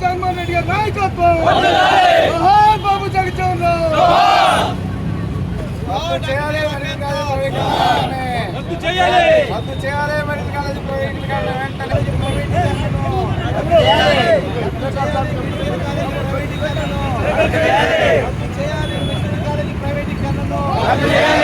జగన్మోహన్ రెడ్డి గారి నాయకత్వం బాబు చేయాలి చేయాలి రద్దు కాలేజ్ ప్రైవేట్ కాలేజ్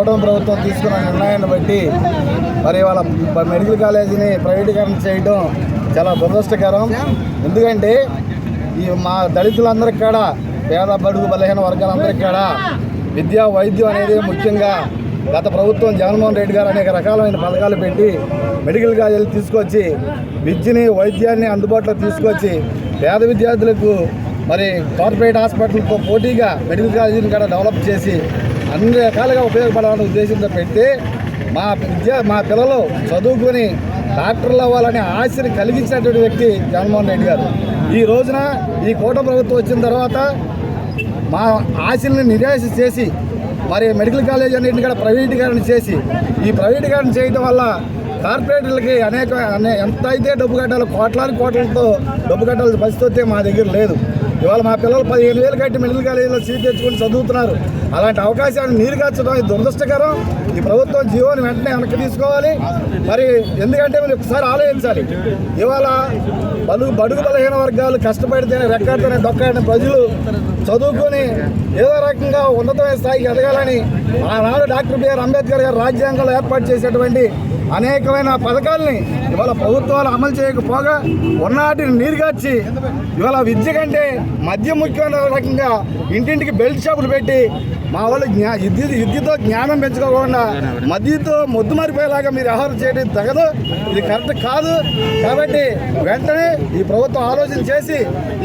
కూటమి ప్రభుత్వం తీసుకున్న నిర్ణయాన్ని బట్టి మరి వాళ్ళ మెడికల్ కాలేజీని ప్రైవేటీకరణ చేయడం చాలా దురదృష్టకరం. ఎందుకంటే ఈ మా దళితులందరికీ కూడా పేద బడుగు బలహీన వర్గాలందరికీ కూడా విద్యా వైద్యం అనేది ముఖ్యంగా గత ప్రభుత్వం జగన్మోహన్ రెడ్డి గారు అనేక రకాలైన పథకాలు పెట్టి మెడికల్ కాలేజీలు తీసుకొచ్చి విద్యని వైద్యాన్ని అందుబాటులో తీసుకొచ్చి పేద విద్యార్థులకు మరి కార్పొరేట్ హాస్పిటల్తో పోటీగా మెడికల్ కాలేజీని కూడా డెవలప్ చేసి అన్ని రకాలుగా ఉపయోగపడాలనే ఉద్దేశంతో పెడితే మా విద్య మా పిల్లలు చదువుకొని డాక్టర్లు అవ్వాలనే ఆశని కలిగించినటువంటి వ్యక్తి జగన్మోహన్ రెడ్డి గారు. ఈ రోజున ఈ కోట ప్రభుత్వం వచ్చిన తర్వాత మా ఆశల్ని నిరాశ చేసి మరి మెడికల్ కాలేజ్ అన్నింటిని కూడా ప్రైవేటీకరణ చేసి ఈ ప్రైవేటీకరణ చేయడం వల్ల కార్పొరేటర్లకి అనేక అనే ఎంత అయితే డబ్బు కట్టాలో కోట్లాది కోట్లతో డబ్బు కట్టాల్సిన పరిస్థితి వస్తే మా దగ్గర లేదు. ఇవాళ మా పిల్లలు పదిహేను వేలు కట్టి మెడికల్ కాలేజీలో సీట్ తెచ్చుకొని చదువుతున్నారు. అలాంటి అవకాశాన్ని నీరు కాచడం ఇది దురదృష్టకరం. ఈ ప్రభుత్వం జీవోని వెంటనే వెనక్కి తీసుకోవాలి. మరి ఎందుకంటే మీరు ఒకసారి ఆలోచించాలి. ఇవాళ బలు బడుగు బలహీన వర్గాలు కష్టపడితేనే రెక్కడితేనే దొక్కాడిన ప్రజలు చదువుకొని ఏదో రకంగా ఉన్నతమైన స్థాయికి ఎదగాలని ఆనాడు డాక్టర్ బిఆర్ అంబేద్కర్ గారు రాజ్యాంగంలో ఏర్పాటు చేసేటువంటి అనేకమైన పథకాలని ఇవాళ ప్రభుత్వాలు అమలు చేయకపోగా ఉన్నాటిని నీరుగార్చి ఇవాళ విద్య కంటే మద్యం ముఖ్యమైన రకంగా ఇంటింటికి బెల్ట్ షాపులు పెట్టి మా వాళ్ళు జ్ఞా విద్య విద్యతో జ్ఞానం పెంచుకోకుండా మద్యతో మొద్దు మారిపోయేలాగా మీరు వ్యవహారం చేయడం తగదు. ఇది కరెక్ట్ కాదు. కాబట్టి వెంటనే ఈ ప్రభుత్వం ఆలోచన చేసి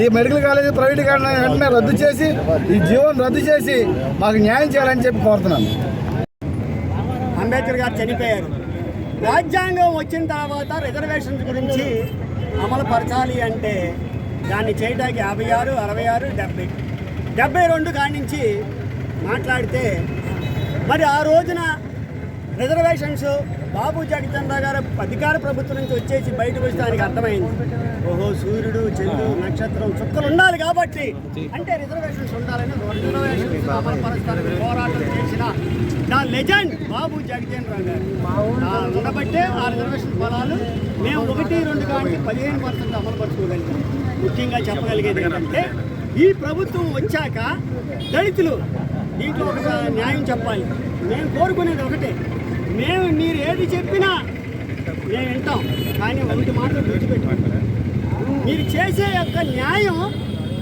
ఈ మెడికల్ కాలేజీ ప్రైవేటీకరణ వెంటనే రద్దు చేసి ఈ జీవోని రద్దు చేసి మాకు న్యాయం చేయాలని చెప్పి కోరుతున్నాను. అంబేద్కర్ గారు చనిపోయారు. రాజ్యాంగం వచ్చిన తర్వాత రిజర్వేషన్స్ గురించి అమలు పరచాలి అంటే దాన్ని చేయడానికి యాభై ఆరు అరవై ఆరు డెబ్బై. డెబ్బై రెండు కాడి మాట్లాడితే మరి ఆ రోజున రిజర్వేషన్స్ బాబు జగచంద్ర గారు అధికార ప్రభుత్వం నుంచి వచ్చేసి బయటకు వస్తే ఆయనకి అర్థమైంది. ఓహో సూర్యుడు చంద్రుడు నక్షత్రం చుక్కలు ఉండాలి కాబట్టి అంటే రిజర్వేషన్స్ ఉండాలని రిజర్వేషన్స్ అమలు పరచడానికి పోరాటం చేసిన నా లెజెండ్ బాబు జగజేంద్ర గారు. ఆ ఉండబట్టే ఆ రిజర్వేషన్ ఫలాలు మేము ఒకటి రెండు కానీ పదిహేను పర్సెంట్ అమలు పరచుకోగలిగాం ముఖ్యంగా చెప్పగలిగేది ఏంటంటే ఈ ప్రభుత్వం వచ్చాక దళితులు దీంట్లో ఒక న్యాయం చెప్పాలి. మేము కోరుకునేది ఒకటే. మేము మీరు ఏది చెప్పినా మేము వింటాం. కానీ ఒకటి మాత్రం గుర్తుపెట్టుకుంటాం మీరు చేసే యొక్క న్యాయం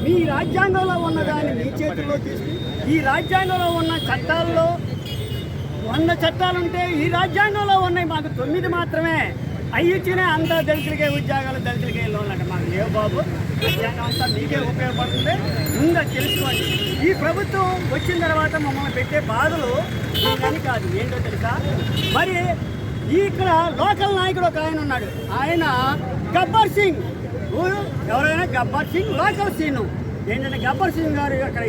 మీ రాజ్యాంగంలో ఉన్నదాన్ని మీ చేతుల్లో తీసుకుని ఈ రాజ్యాంగంలో ఉన్న చట్టాల్లో వంద చట్టాలుంటే ఈ రాజ్యాంగంలో ఉన్నాయి. మాకు తొమ్మిది మాత్రమే. అయ్యిచ్చినే అంత దళితులకే ఉద్యోగాలు దళితులకే లోన్లు అంటే మాకు లేవు బాబు. రాజ్యాంగం అంతా మీకే ఉపయోగపడుతుంది. ముందు తెలుసుకోండి. ఈ ప్రభుత్వం వచ్చిన తర్వాత మమ్మల్ని పెట్టే బాధలు అని కాదు. ఏంటో తెలుసా? మరి ఇక్కడ లోకల్ నాయకుడు ఒక ఆయన ఉన్నాడు. ఆయన గబ్బర్ సింగ్. ఎవరైనా గబ్బర్ సింగ్ లోకల్ సీను. ఏంటంటే గబ్బర్ సింగ్ గారు అక్కడ